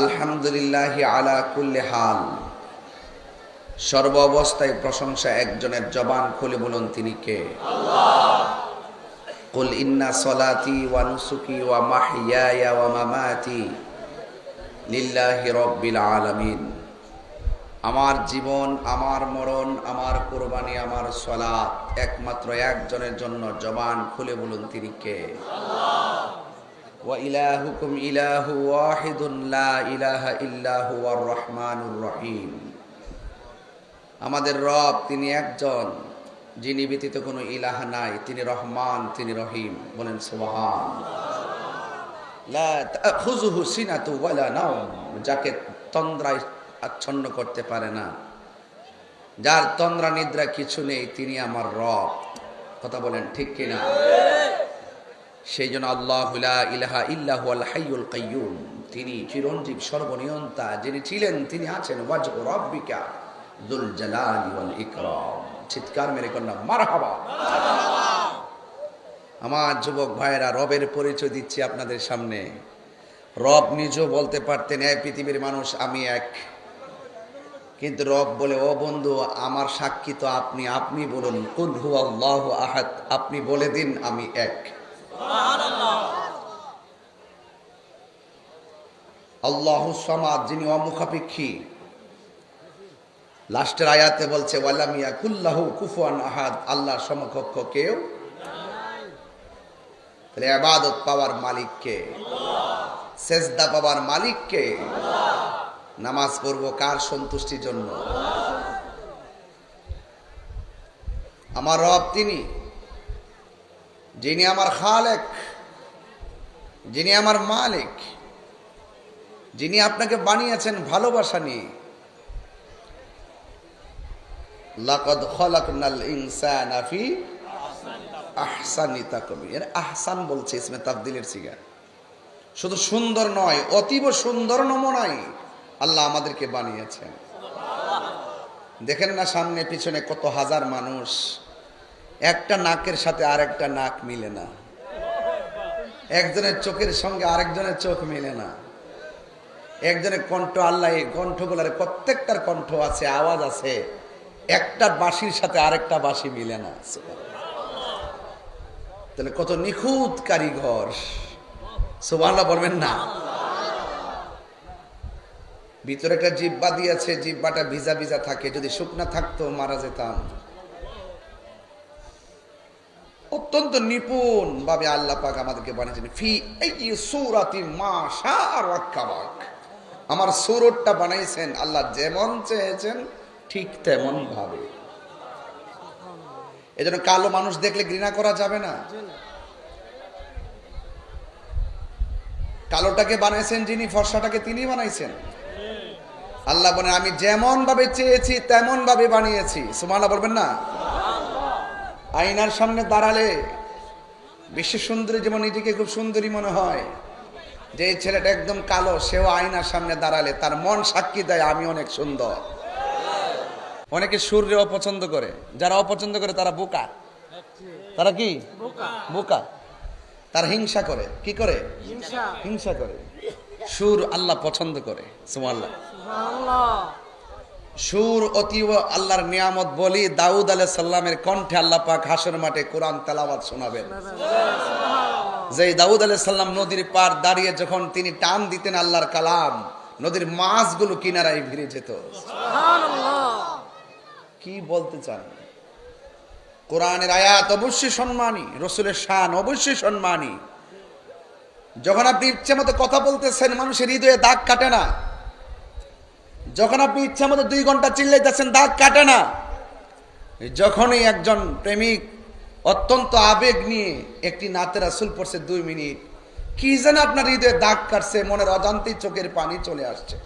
আলহামদুলিল্লাহ আলা কুল্লি হাল। সর্ব অবস্থায় প্রশংসা একজনের জবান খুলে বলুন, তিনি কে? কুল ইন্না সলাতি ওয়া নুসুকি ওয়া মাহইয়ায়া ওয়া মামাতি লিল্লাহি রাব্বিল আলামিন। আমার জীবন, আমার মরণ, আমার কোরবানি, আমার সলাত একমাত্র একজনের জন্য জবান খুলে বলুন, তিনি কে? ওয়া ইলাহুকুম ইলাহু ওয়াহিদুন লা ইলাহা ইল্লা হুয়ার রহমানুর রহিম। আমাদের রব তিনি একজন, যিনি ব্যতীত কোনো ইলাহ নাই, তিনি রহমান, তিনি রহিম। বলেন সুবহান। যাকে তন্দ্রায় আচ্ছন্ন করতে পারে না। যার তন্দ্রা নিদ্রা কিছু নেই, তিনি আমার রব। কথা বলেন ঠিক কিনা? সেই জন্য আল্লাহ ইলাহা ইল্লাহু আল হাইয়ুল কাইয়ুম, তিনি চিরঞ্জীব সর্বনিয়ন্তা যিনি ছিলেন, তিনি আছেন ওয়াজ রব্বিকা দুল জালালি ওয়াল ইকরাম। চিৎকার মেরে কন্যা, মারহাবা। আমার যুবক ভাইয়েরা, রবের পরিচয় দিচ্ছি আপনাদের সামনে। রব নিজেও বলতে পারতেন এই পৃথিবীর মানুষ, আমি এক। কিন্তু রব বলে, ও বন্ধু, আমার সাক্ষী তো আপনি আপনি বলুন, কুল হু আল্লাহ আহাদ আপনি বলে দিন, আমি এক। আল্লাহ সমাদ, যিনি অমুখাপেক্ষী। লাস্টের আয়াতে বলছে আহাদ আল্লাহর সমকক্ষ কেউ আবাদত পাওয়ার মালিককে, সেজদা পাওয়ার মালিককে নামাজ পড়ব কার সন্তুষ্টির জন্য? আমার রব তিনি। যিনি আমার খালেক, যিনি আমার মালিক, যিনি আপনাকে বানিয়েছেন ভালোবাসা নিয়ে। লাকদ খলাকনাল ইনসানা ফি আহসানি তাকবি এর আহসান বলছে ইসমে তাবদিলের সিগা। শুধু সুন্দর নয়, অতীব সুন্দর নমনাই আল্লাহ আমাদেরকে বানিয়েছেন। দেখেন না সামনে পিছনে কত হাজার মানুষ। একটা নাকের সাথে আরেকটা নাক মিলে না। একজনের চোখের সঙ্গে আরেকজনের চোখ মিলে না। একজনের কণ্ঠ আল্লাহ এই কণ্ঠগুলার প্রত্যেকটার কণ্ঠ আছে, আওয়াজ আছে। একটা বাঁশির সাথে আরেকটা বাঁশি মিলে না তাহলে কত নিখুঁত কারিগর। সুবহানাল্লাহ বলবেন না। ভিতরে একটা জিব্বা দিয়েছে জিব্বাটা ভিজা ভিজা থাকে, যদি শুকনা থাকতো মারা যেতাম। অত্যন্ত নিপুণ ভাবে আল্লাহ পাক আমাদেরকে বানিয়েছেন, ফি এই সুরাতি মা শার ওয়াক্কাবাক আমার সুরতটা বানাইছেন আল্লাহ যেমন চেয়েছেন, ঠিক তেমন ভাবে এজন্য কালো মানুষ দেখলে ঘৃণা করা যাবে না। কালোটাকে বানাইছেন যিনি, ফর্সাটাকে তিনি বানাইছেন। আল্লাহ বলে আমি যেমন ভাবে চেয়েছি তেমন ভাবে বানিয়েছি। সুমানা বলবেন না? আয়নার সামনে দাঁড়ালে বিশ্ব সুন্দরী যেমন নিজেকে খুব সুন্দরী মনে হয়। যে ছেলেটা একদম কালো সেও আয়নার সামনে দাঁড়ালে তার মন সাক্ষী দেয় আমি অনেক সুন্দর। অনেকে সূর্য অপছন্দ করে। যারা অপছন্দ করে তারা বোকা। তারা কি? বোকা। তার হিংসা করে। কি করে? হিংসা। করে। সুর আল্লাহ পছন্দ করে। সুমাল্লাহ সুর অতীব আল্লাহর নিয়ামত বলি দাউদ আলাহ সাল্লামের কণ্ঠে আল্লাহ পাক হাসর মাঠে কোরআন তেলাওয়াত শোনাবেন। যে দাউদ আলাহ সাল্লাম নদীর পার দাঁড়িয়ে যখন তিনি টান দিতেন আল্লাহর কালাম নদীর মাছগুলো কিনারায় ভিড়ে যেত। কি বলতে চান? কোরআনের আয়াত অবশ্যই সম্মানী রসুলের শান অবশ্যই সম্মানী। যখন আপনি ইচ্ছে মতো কথা বলতেছেন মানুষের হৃদয়ে দাগ কাটে না। যখন আপনি ইচ্ছা মতো দুই ঘণ্টা চিল্লাইতেছেন দাগ কাটে না। যখনই একজন প্রেমিক অত্যন্ত আবেগ নিয়ে একটি নাতের আসুল পড়ছে দুই মিনিট, কি যেন আপনার হৃদয়ে দাগ কাটছে, মনের অজান্তেই চোখের পানি চলে আসছে।